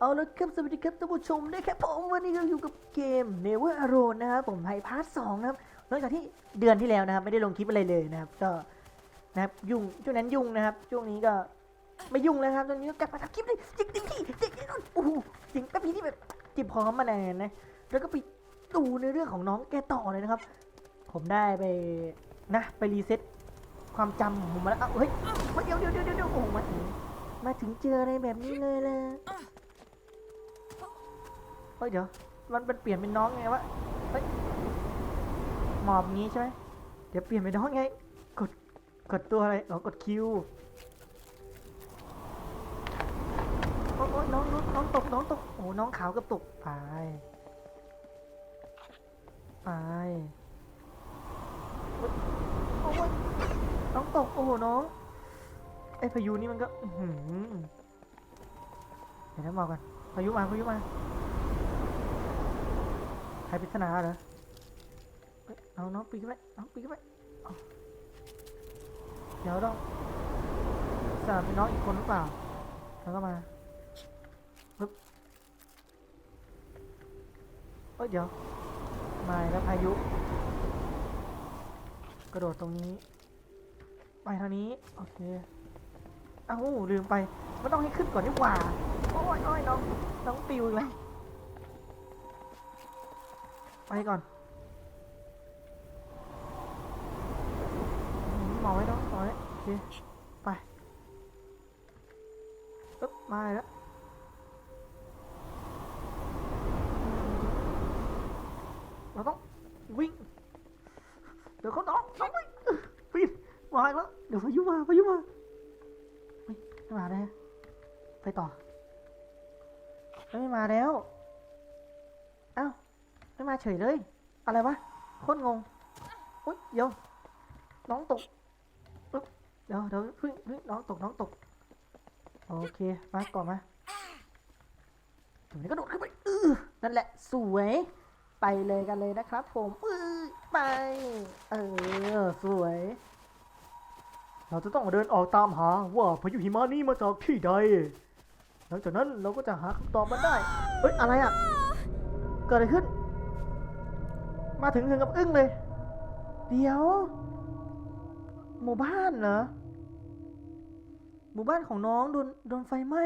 เอาละครับ สวัสดีครับท่านผู้ชมนะครับผมวันนี้เราอยู่กับเกม Never Alone นะครับผมไทยพาร์ทสองนะครับหลังจากที่เดือนที่แล้วนะครับ ไม่ได้ลงคลิปอะไรเลยนะครับ ก็นะครับยุ่งช่วงนั้นยุ่งนะครับ ช่วงนี้ก็ไม่ยุ่งแล้วครับตอนนี้ก็กลับมาทำคลิปเลยจริงจริงที่จริงแน่นอนโอ้โหจริงแป๊บนี้ที่แบบจิบพร้อมมานานนะแล้วก็ไปดูในเรื่องของน้องแกต่อเลยนะครับ ผมได้ไปนะไปรีเซ็ตความจำของผมมาแล้วเอ้าเฮ้ยเดี๋ยวเดี๋ยวเดี๋ยวเดี๋ยวโอ้โหมาถึงมาถึงเจออะไรแบบนี้เลยล่ะ เฮ้ยเดี๋ยว มันเป็นเปลี่ยนเป็นน้องไงวะ เฮ้ย หมอบงี้ใช่ไหมเดี๋ยวเปลี่ยนเป็นน้องไง กด กดตัวอะไรอ๋อกดคิวโอ้ยน้องน้องน้องตก น้องตก โอ้น้องขาวกับตก ไป ไปโอ้ยน้องตก โอ้โห น้อง ไอพายุนี่มันก็ อื้อหือเดี๋ยวนะมองกันพายุมาพายุมา ใครปริศนาเหรอเองน้องปีนขึ้นไปน้องปีนขึ้นไปเดี๋ยวต้องสลับเป็นน้องอีกคนหรือเปล่า แล้วก็มาปึ๊บเอ้ยเดี๋ยว มาแล้วพายุ กระโดดตรงนี้ ไปทางนี้ โอเค เอ้าลืมไป มันต้องให้ขึ้นก่อนดีกว่า โอ้ยโอ้ยน้อง น้องปิวอีกแล้ว ไปก่อนมหมอไว้เนาะหมอไว้โอเค ไปปึ๊บมาแล้วเราต้องวิ่ง เดี๋ยวเขาน้องน้องวิ่งปีนมาแล้วเดี๋ยวพายุมาพายุมาไม่มาแล้วไปต่อเอ้ยไม่มาแล้วเอ้า ไม่มาเฉยเลย อะไรวะโคตรงงอุ้ยเดี๋ยว น้องตกเดี๋ยวเดี๋ยวพิ่งพิ่งน้องตกน้องตก โอเคมาก่อนมาถึงนี้ก็โดดขึ้นไปเออนั่นแหละสวย ไปเลยกันเลยนะครับ ผมเออไป เออสวย เราจะต้องเดินออกตามหาว่าพายุหิมะนี้มาจากที่ใดหลังจากนั้นเราก็จะหาคำตอบมันได้ เฮ้ยอะไรอะ เกิดอะไรขึ้น มาถึงถึงกับอึ้งเลย เดี๋ยว หมู่บ้านเหรอ หมู่บ้านของน้องโดนโดนไฟไหม้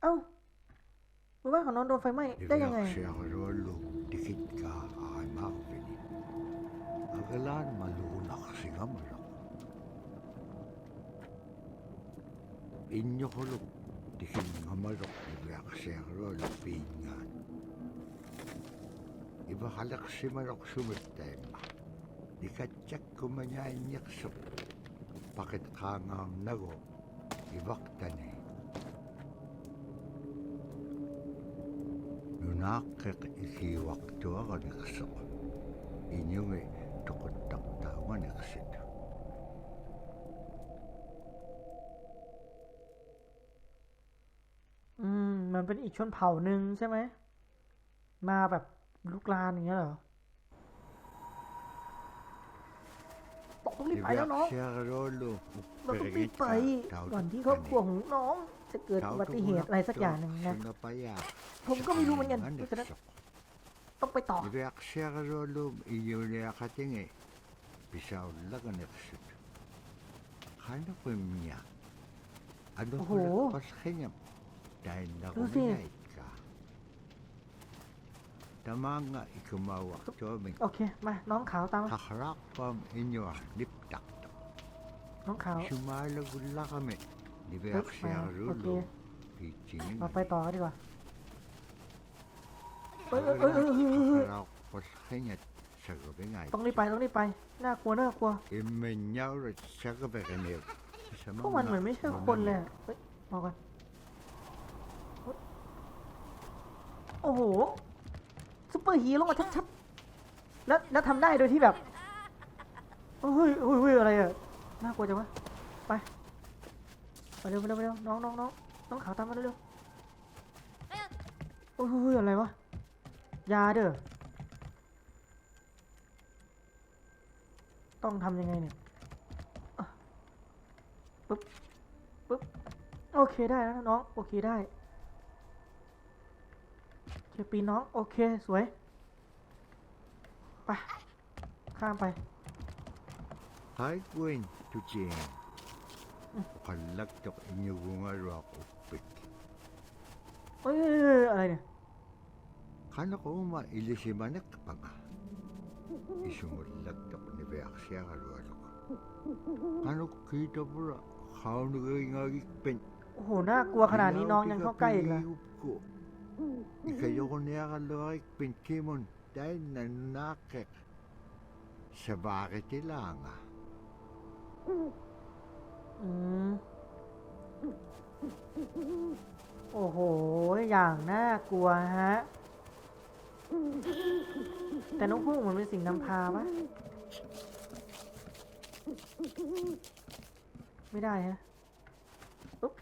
เอ้า หมู่บ้านของน้องโดนไฟไหม้ได้ยังไง Ivrakşarolu dikitkä aimaavini. Agalaan maluunaksi gamla. Injoholu dikin ngamalok ivrakşarolu piingaan. Iva halaksimalok sumittaima. Dikatjakkumanyainyaksuk. Pakit kaangaam nago. Ivaktani. Nunakkek ikiwaktuaganiqsoq. Inyungi tuquttaqtauganiqsit. อืม มันเป็นอีกชนเผ่าหนึ่งใช่ไหม มาแบบ ลุกลานอย่างเงี้ยเหรอตกต้องรีบไปแล้วน้อง Ivrakşarolu เราต้องรีบไป ก่อนที่ครอบครัวของน้อง จะเกิดอุบัติเหตุอะไรสักอย่างหนึ่งนะ ผมก็ไม่รู้เหมือนกันเพราะฉะนั้นต้องไปต่อ Ivrakşarolu iyuliaqatingi pisaullaganiqsit. Qanaqimmiya. Anu Oho. qasqingam Lu si. tainnaqumiaitka. Tamanga ikumauaqtuamik โอเค มา น้องขาวตามมา taqraqqam inyua liptaqtaq. น้องขาว Sumaalagullaqami โอเค Ivrakşarolu piitsingin. เราไปต่อดีกว่าเอ้ยเอ้ยเอ้ยเอ้ยเอ้ยเอ้ย qasqingat sagabingay. ต้องรีบไปต้องรีบไป น่ากลัวน่ากลัว Immenyaura sagabaganew. พวกมันเหมือนไม่ใช่คนเลยอะเฮ้ยมองกันเฮ้ยโอ้โหซุป เปอร์ฮีโร่มาชัดๆแล้วแล้วทำได้โดยที่แบบเฮ้ยเฮ้ยเฮ้ยอะไรอะน่ากลัวจังวะไปไปเร็วไปเร็วไปเร็วน้องน้องน้องน้องขาวตามมาเร็วโอ้ยเฮ้ยเฮ้ยอะไรวะยาเด้อต้องทำยังไงเนี่ยปึ๊บปึ๊บโอเคได้แล้วน้องโอเคได้ คปีนน้อง โอเค สวย ไป ข้ามไป Hai kuin tu chien. Pallak tok inyugunga rock upik. เอ้ยอะไรเนี่ย Kana ko ma ilisimanak panga. Isumullak tok ni beaksya karualok. Kano kita pura kaunu ngagik pen. โอ้โห น่ากลัวขนาดนี้น้องยังเข้าใกล้อีกเหรอ ko. Ikayo niya kalawak pen kimon dahil nanakek. Sa bakit lang ah. อืมโอ้โห อย่างน่ากลัวฮะ แต่นกฮูกมันเป็นสิ่งนำพาปะไม่ได้ฮะอุ๊บ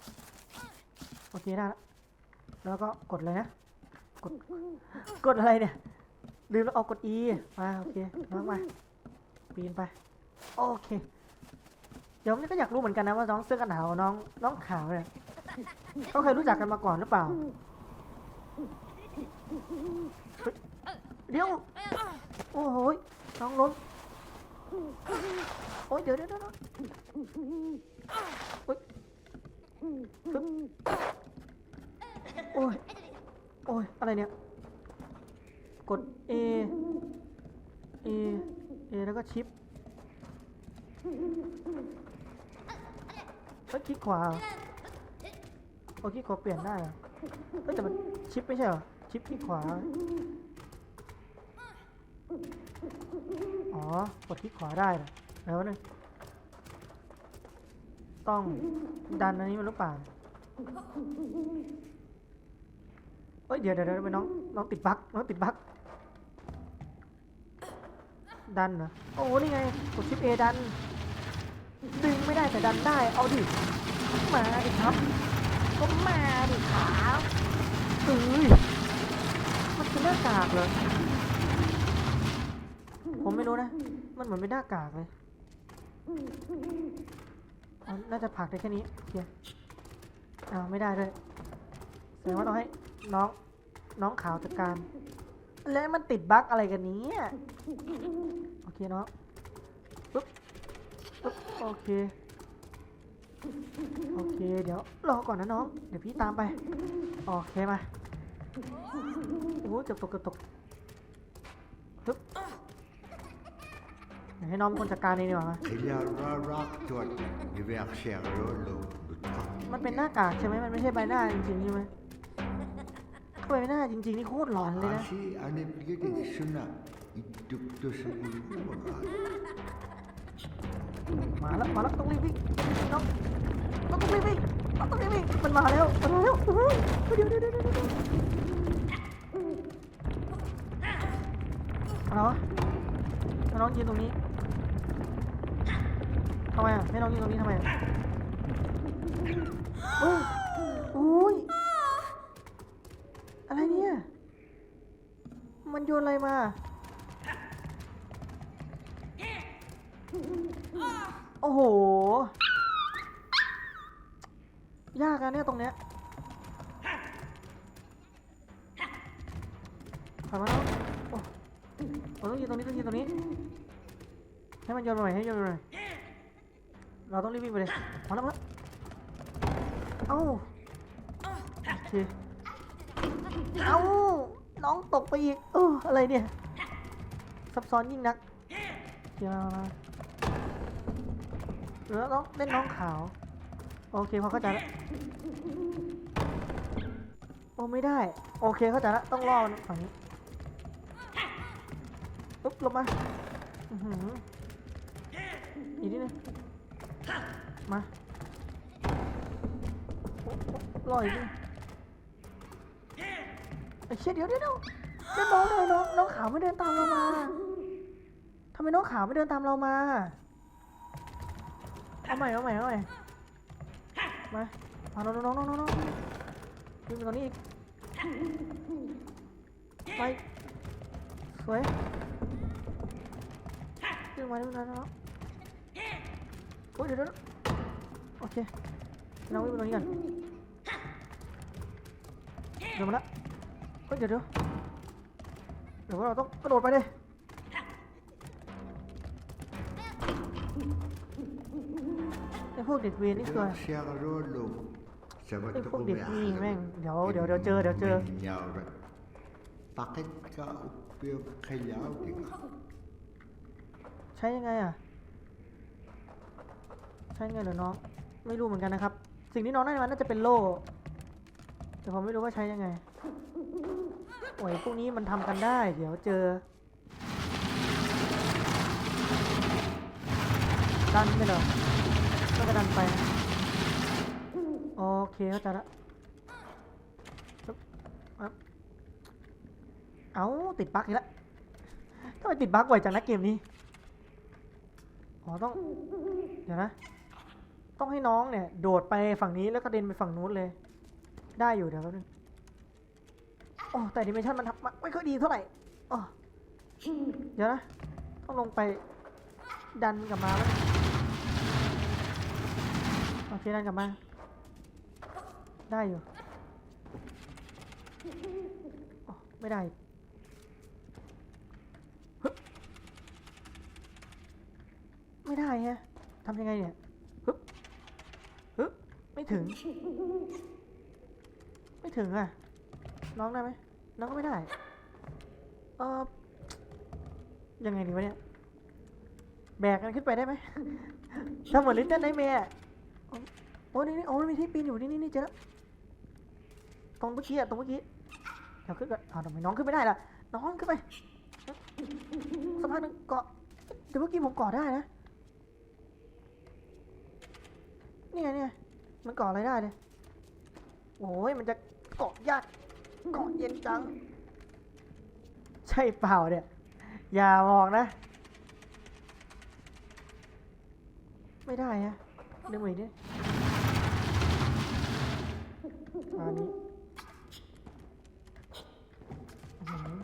โอเคได้ล้ว แล้วก็กดเลยนะ กด กดอะไรเนี่ย ลืมแล้วเอากด E มาโอเคน้องมาปีนไป โอเค เดี๋ยวนี่ก็อยากรู้เหมือนกันนะว่าน้องเสื้อกันหนาวน้องน้องขาวเนี่ยเขาเคยรู้จักกันมาก่อนหรือเปล่า เดี๋ยว โอ้โหน้องล้มโอ้ยเดี๋ยวเดี๋ยวเดี๋ยวโอ้ย โอ้ย โอ้ย อะไรเนี่ย กด A A A แล้วก็ชิปเฮ้ยคลิกขวาโอ้คลิกขวาเปลี่ยนได้เฮ้ยแต่มันชิปไม่ใช่เหรอ ชิปคลิกขวา อ๋อ กดคลิกขวาได้เหรอแล้วนึงต้องดันอันนี้มันหรือเปล่า ฮ้ยเดี๋ยวเดี๋ยวเดี๋ยวไปน้องน้องติดบั๊กน้องติดบั๊กดันเหรอโอ้นี่ไงกดชิป A ดัน ดึงไม่ได้แต่ดันได้ เอาดิ มาดิครับ ก็มาดิครับเอ้ยมันเป็นหน้ากากเหรอ ผมไม่รู้นะ มันเหมือนเป็นหน้ากากเลย น่าจะผักได้แค่นี้โอเคอ้าวไม่ได้ด้วยแสดงว่าต้องให้น้อง น้องขาวจัดการ แล้วมันติดบั๊กอะไรกันเนี้โอเคเนาะปึ๊บปึ๊บโอเค โอเค เดี๋ยวรอก่อนนะน้อง เดี๋ยวพี่ตามไป โอเคมา โอ้ยเกือบตกเกือบตกปึ๊บเดี๋ยวให้น้องเป็นคนจัดการเองดีกว่ามา Kaya rarak tuat ni beaksya karualok. Lutkak. มันเป็นหน้ากากใช่ไหมมันไม่ใช่ใบหน้าจริงๆใช่ไหม ใบหน้าจริงๆ นี่โคตรหลอนเลยนะ Kasi anip gini suna. Iduk to sa ulo mo ka. มาแล้วมาแล้วต้องรีบวิ่งน้องต้องรีบวิ่งต้องรีบวิ่งมันมาแล้วมันมาแล้วโอ้โหเดี๋ยวเดี๋ยวเดี๋ยวเดี๋ยวเดี๋ยวอะไรวะให้น้องยืนตรงนี้ทำไมอะให้น้องยืนตรงนี้ทำไมอะโอ้ยโอ้ยอะไรเนี่ย มันโยนอะไรมา โอ้โห ยากอะเนี่ยตรงเนี้ยถอยมาแล้วโอ้เราต้องยืนตรงนี้ต้องยืนตรงนี้ ให้มันโยนมาใหม่ให้โยนมาใหม่เราต้องรีบวิ่งไปเลยมาแล้วมาแล้วเอ้าโอเคเอ้า น้องตกไปอีกเอออะไรเนี่ยซับซ้อนยิ่งนักเดี๋ยวมาหรือน้องเล่นน้องขาว โอเคพอเข้าใจแล้วโอ้ไม่ได้ โอเคเข้าใจแล้วต้องรอฝั่งนี้ปุ๊บลงมาอือหืออีกนิดนึงมาโอ้โอ้รออีกนิ อ้เชี่ยเดี๋ยวเดี๋ยวเดี๋ยวเล่นน้องเลยน้องน้องขาวไม่เดินตามเรามาทำไมน้องขาวไม่เดินตามเรามาเอาใหม่เอาใหม่เอาใหม่มามาน้องน้องน้องน้องน้องวิ่งไปตรงนี้อีกไปสวยวิ่งมาวิ่งมาน้องโอ้ยเดี๋ยวเดี๋ยวโอเคเราวิ่งไปตรงนี้ก่อนเดี๋ยวมาละ ฮ้ยเดี๋ยวเดี๋ยวเดี๋ยวเราต้องกระโดดไปเลยไอ้พวกเด็กเวรนี่คืออะไร Siagarolo. ไอ้พวกเด็กนี่แม่งเดี๋ยวเดี๋ยวเดี๋ยวเจอเดี๋ยวเจอ Pakit ka upyo kayaw di ka. ใช้ยังไงอะ ใช้ยังไงเหรอน้อง ไม่รู้เหมือนกันนะครับ สิ่งที่น้องได้มาน่าจะเป็นโล่ แต่ผมไม่รู้ว่าใช้ยังไงโอ้ยพวกนี้มันทำกันได้ เดี๋ยวเจอดันไปเหรอก็จะดันไปนะโอเคเข้าใจละเอาติดบั๊กอีกแล้วทำไมติดบั๊กบ่อยจังนะเกมนี้อ๋อต้องเดี๋ยวนะ ต้องให้น้องเนี่ย โดดไปฝั่งนี้แล้วก็เด็นไปฝั่งนู้นเลย ได้อยู่เดี๋ยวแป๊บนึงโอ้แต่ดิเมชันมันทำไม่ค่อยดีเท่าไหร่อ๋อเดี๋ยวนะ ต้องลงไปดันกลับมาแล้วโอเคดันกลับมา ได้อยู่อ๋อไม่ได้ไม่ได้ฮะทำยังไงเนี่ยฮึบฮึบไม่ถึง ไม่ถึงอะน้องได้ไหมน้องก็ไม่ได้ เออยังไงดีวะเนี่ย แบกกันขึ้นไปได้ไหมทำเหมือนลิตเติ้ลไนแมร์อะโอ้นี่นี่โอ้มีที่ปีนอยู่นี่นี่นี่เจอแล้วตรงเมื่อกี้อะตรงเมื่อกี้เดี๋ยวขึ้นก่อนอ้าวทำไมน้องขึ้นไม่ได้ล่ะ น้องขึ้นไปสักพักนึงเกาะเดี๋ยวเมื่อกี้ผมเกาะได้นะนี่ไงเนี่ยมันเกาะอะไรได้เลยโอ้ยมันจะ เกาะยากเกาะเย็นจัง ใช่เปล่าเนี่ย อย่าบอกนะ ไม่ได้ฮะดึงไปดิอันนี้อื้อหือ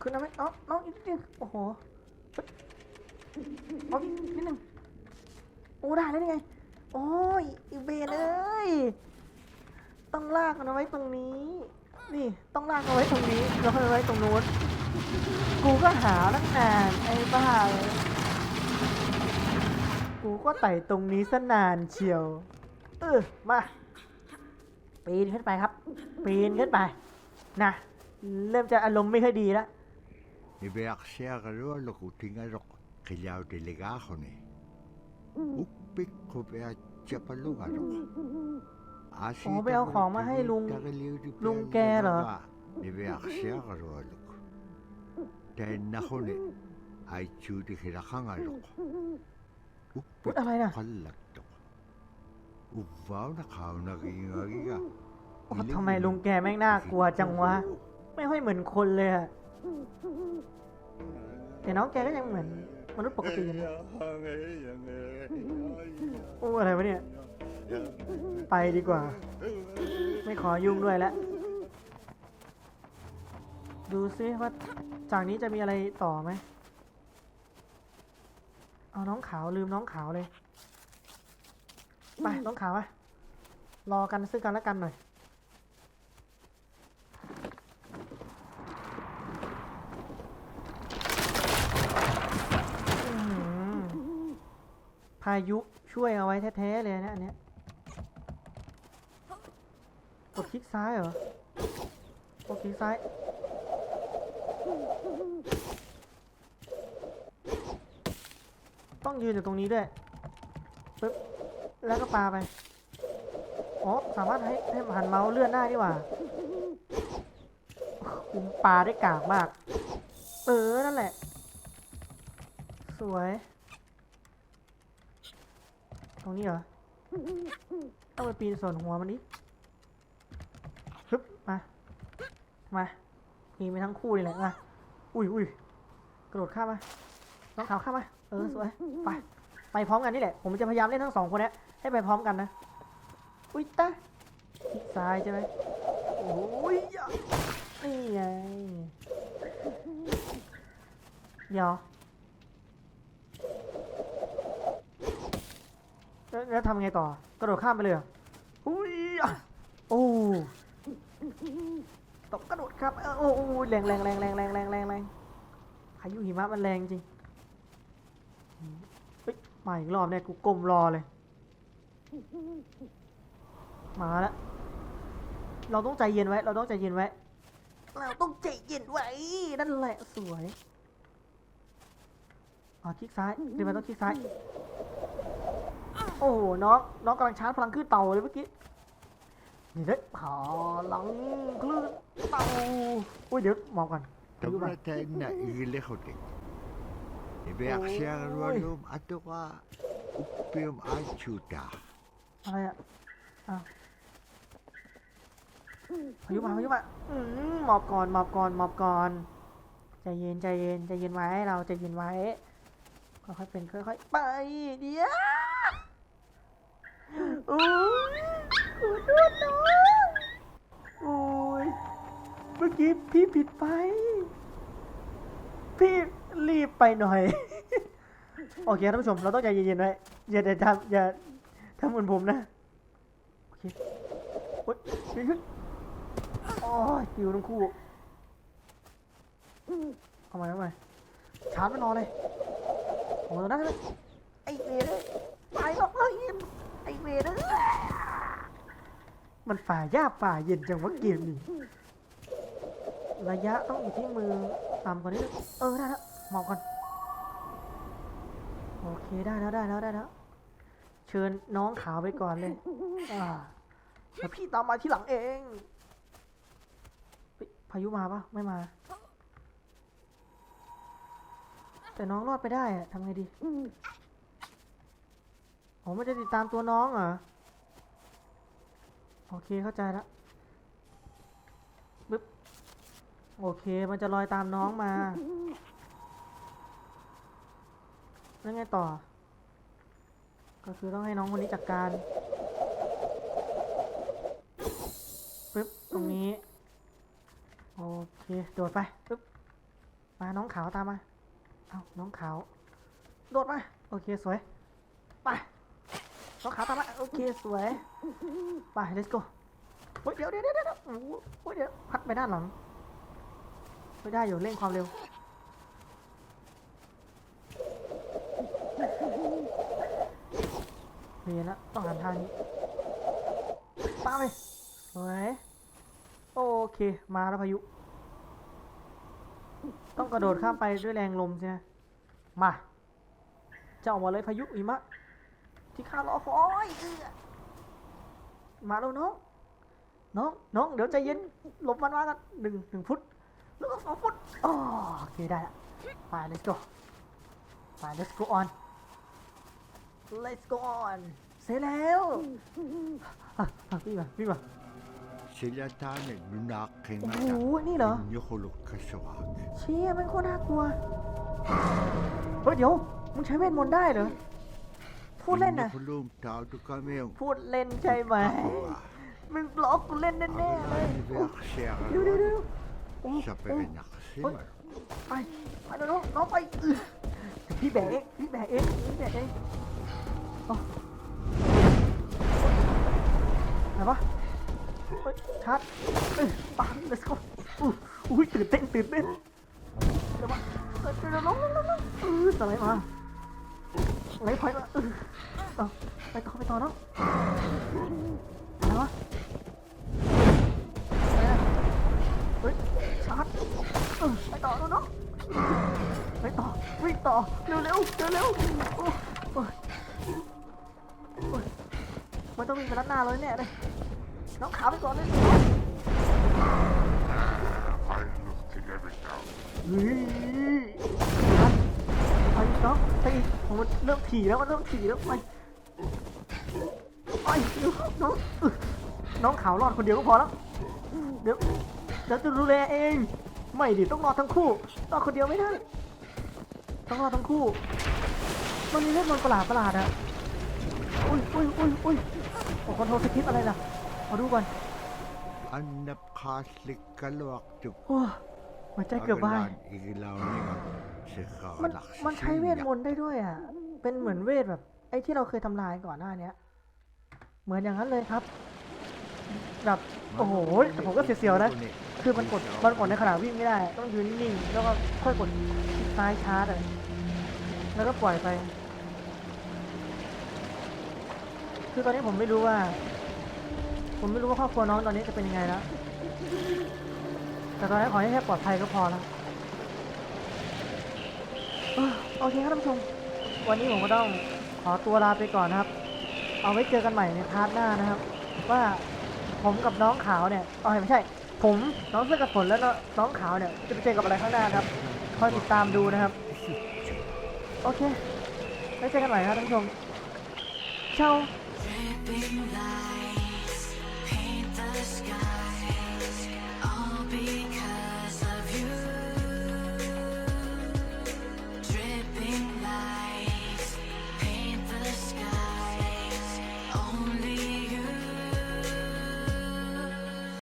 ขึ้นนะไหมน้องน้องอีกนิดนึงโอ้โหเอาอีกนิดนึงโอ้ได้แล้วนี่ไง โอ้ยอีเบนเอ้ย ต้อง ลากมันเอาไว้ตรงนี้ นี่ต้องลากเอาไว้ตรงนี้แล้วค่อยไว้ตรงนู้นกูก็หาตั้งนานไอ้บ้าเลยกูก็ไต่ตรงนี้ซะนานเชียว เออมาปีนขึ้นไปครับ ปีนขึ้นไป นะ เริ่มจะอารมณ์ไม่ค่อยดีแล้ว Ibeak siagarolo kutingaro kayaw di ligaho ni. Upik ko bea japalugaro. อ๋อไปเอาของมาให้ลุง ลุงแกเหรอ Ibeak siagarolo. Dahil nako ni ay chudi hilakangaro. พูด Upik อะไรนะ kalak to. Uvaw na kao nagingagiga. โอ้ทำไมลุงแกแม่งน่ากลัวจังวะ ไม่ค่อยเหมือนคนเลยอะแต่น้องแกก็ยังเหมือนมนุษย์ปกติอยู่เลยโอ้อะไรวะเนี่ย ไปดีกว่า ไม่ขอยุ่งด้วยแล้วดูซิว่าจากนี้จะมีอะไรต่อไหมเอาน้องขาวลืมน้องขาวเลย ไปน้องขาวอะรอกันซึ่งกันและกันหน่อย พายุช่วยเอาไว้แท้ๆเลยนะอันเนี้ยกดค ลิกซ้ายเหรอกดคลิกซ้ายต้องยืนอยู่ตรงนี้ด้วยปึ๊บแล้วก็ปาไปอ๋อสามารถให้ให้หันเมาส์เลื่อนได้ดีกว่าคุมปลาได้กากมาก เออ นั่นแหละ สวย ตรงนี้เหรอ ต้องไปปีนส่วนหัวมันดิ มา มา มีไปทั้งคู่นี่แหละมาอุ้ยอุ้ยกระโดดข้ามมาน้องขาวข้ามมา เออสวย ไป ไปพร้อมกันนี่แหละ ผมจะพยายามเล่นทั้งสองคนเนี้ให้ไปพร้อมกันนะ อุ้ยตาคลิกซ้ายใช่ไหมโอ้ยนี่ไง เดี๋ยวแล้วทำไงต่อกระโดดข้ามไปเลยอุ้ยโอ้ ตกกระโดดครับเออโอ้โอ้แรงแรงแรงแรงแรงแรงแรงแรงพายุหิมะมันแรงจริงเฮ้ยมาอีกรอบเนี่ยกูก้มรอเลย มาแล้วเราต้องใจเย็นไว้ เราต้องใจเย็นไว้ เราต้องใจเย็นไว้ นั่นแหละสวยอ๋อคลิกซ้ายเดี๋ยวมันต้องคลิกซ้าย โอ้โหน้องน้องกำลังชาร์จพลังคลื่นเต่าเลยเมื่อกี้ นี่เด็กพลังคลื่นเต่าอุ้ยเดี๋ยวมองก่อนพายุมา Tabratayna igilehotik. Ibeaksiarualum atoka uppium achuta. อะไรอะอ้าวพายุมาพายุมาอืมหมอบก่อนหมอบก่อนหมอบก่อนใจเย็นใจเย็นใจเย็นไว้เราใจเย็นไว้ค่อยๆเป็นค่อยๆไปเดี๋ยวโอ้ย ขอโทษน้องโอ้ย เมื่อกี้พี่ผิดไป พี่รีบไปหน่อย โอเคท่านผู้ชม เราต้องใจเย็นๆไว้ อย่าอย่าทำอย่าทำเหมือนผมนะ โอเคโอ๊ยโอ้ยปิวทั้งคู่เอาม่เอาม่ชาร์จไม่นอนเลยโอ้ยนั่นเลยไอเวรเลยไปหรอกเฮ้ยไอเวรเลย มันฝ่ายาฝ่าเย็นจังวะเกมนี้ระยะต้องอยู่ที่มือต่ำกว่านี้ เออได้แล้วมองก่อน โอเคได้แล้วได้แล้วได้แล้ว เชิญน้องขาวไปก่อนเลยอ่าเดี๋ยวพี่ตามมาที่หลังเองพายุมาปะไม่มา แต่น้องรอดไปได้อะทำไงดีผมไมันจะติดตามตัวน้องเหรอ โอเคเข้าใจแล้วปึ๊บโอเคมันจะลอยตามน้องมา แล้วไงต่อ ก็คือต้องให้น้องคนนี้จัดการปึ๊บตรงนี้ โอเคโดดไปปึ๊บมาน้องขาวตามมา เอาน้องขาว โดดมา โอเคสวย ไป น้องขาตามมาโอเคสวย ไป let's go เฮ้ยเดี๋ยวเดี๋ยวเดี๋ยวเดี๋ยวโอ้โหเฮ้ยเดี๋ยวพัดไปด้านหลัง ไม่ได้อยู่เร่งความเร็วเรียนแล้วต้องหันทางนี้ป้าไปสวยโอเค มาแล้วพายุ ต้องกระโดดข้ามไปด้วยแรงลมใช่ไหมมาจะออกมาเลยพายุหิมะ ที่ข้ารอคอยเอื้อมาแล้วน้อง น้อง น้อง เดี๋ยวใจเย็น หลบมันมากันหนึ่งหนึ่งฟุต แล้วก็สองฟุตอ๋อโอเคได้ละไป let's go ไป let's go on let's go on เสร็จแล้วอะอะพี่มาพี่มา Sila tane โอ้โห nunakingata. นี่เหรอ Nyukuluk kasawag. เชี่ยมันโคตรน่ากลัว เฮ้ยเดี๋ยว มึงใช้เวทมนต์ได้เหรอ พูดเล่นนะ Nyukulum tao to kami yung พูดเล่นใช่ไหม kawa. มึงบล็อกกูเล่นแน่ๆเลยเดี๋ยวเดี๋ยวเดี๋ยว Ibeaksiarualum. โอ้ Sa โอ้ perinakasiman. ไปไปเดี๋ยวน้องน้องไปอื้อเดี๋ยวพี่แบกเองพี่แบกเองพี่แบกเองเอาไหนวะเฮ้ยชาร์จเอ้ยปัง let's go อู้อุ้ยตื่นเต้นตื่นเต้นเดี๋ยวมาเดี๋ยวเดี๋ยวน้องน้องน้องน้องเออสไลด์มา สไลด์พอยต์มาเออเอาไปต่อไปต่อเน้องอะไรวะไรอะเฮ้ยชาร์จเออไปต่อแล้วเนาะไปต่อวิ่งต่อเร็วเร็วเร็วเร็วโอ้โอ้ยโอ้ยมันต้องวิ่งไปด้านหน้าเลยแน่เลยน้องขาไปก่อนเลยเฮ้ย ไปน้องไปอีกผมมันเริ่มถี่แล้วมันเริ่มถี่แล้วไปไปเร็วน้องเออน้องขาวรอดคนเดียวก็พอแล้วเดี๋ยวเดี๋ยวจะดูแลเอง ไม่ดิต้องรอดทั้งคู่รอดคนเดียวไม่ได้ต้องรอดทั้งคู่ มันมีเล่นมันต์ประหลาดประหลาดอะอุ้ยอุ้ยอุ้ยอุ้ยโอ้คอนโทรลสคริปต์อะไรล่ะมาดูก่อน Anap kaslik kalwak to โอ้ หัวใจเกือบวาย Pagalan igilaw niya. Si มันมันใช้เวทม kakalaksinya. นต์ได้ด้วยอะ เป็นเหมือนเวทแบบ ไอ้ที่เราเคยทำลายก่อนหน้าเนี้ย เหมือนอย่างนั้นเลยครับ แบบ โอ้โหแต่ผมก็เสียวๆนะ คือมันกดมันกดในขณะวิ่งไม่ได้ ต้องยืนนิ่งๆแล้วก็ค่อยกดคลิกซ้ายชาร์จอะแล้วก็ปล่อยไป คือตอนนี้ผมไม่รู้ว่า ผมไม่รู้ว่าครอบครัวน้องตอนนี้จะเป็นยังไงแล้ว แต่ตอนนี้ขอให้แค่ปลอดภัยก็พอแล้วโอเคครับท่านผู้ชม วันนี้ผมก็ต้องขอตัวลาไปก่อนนะครับ เอาไว้เจอกันใหม่ในพาร์ทหน้านะครับ ว่าผมกับน้องขาวเนี่ยเอ๋อไม่ใช่ ผมน้องเสื้อกับฝนแล้วน้องขาวเนี่ยจะไปเจอกับอะไรข้างหน้าครับคอยติดตามดูนะครับ โอเคไว้เจอกันใหม่ครับท่านผู้ชมเช้า sky.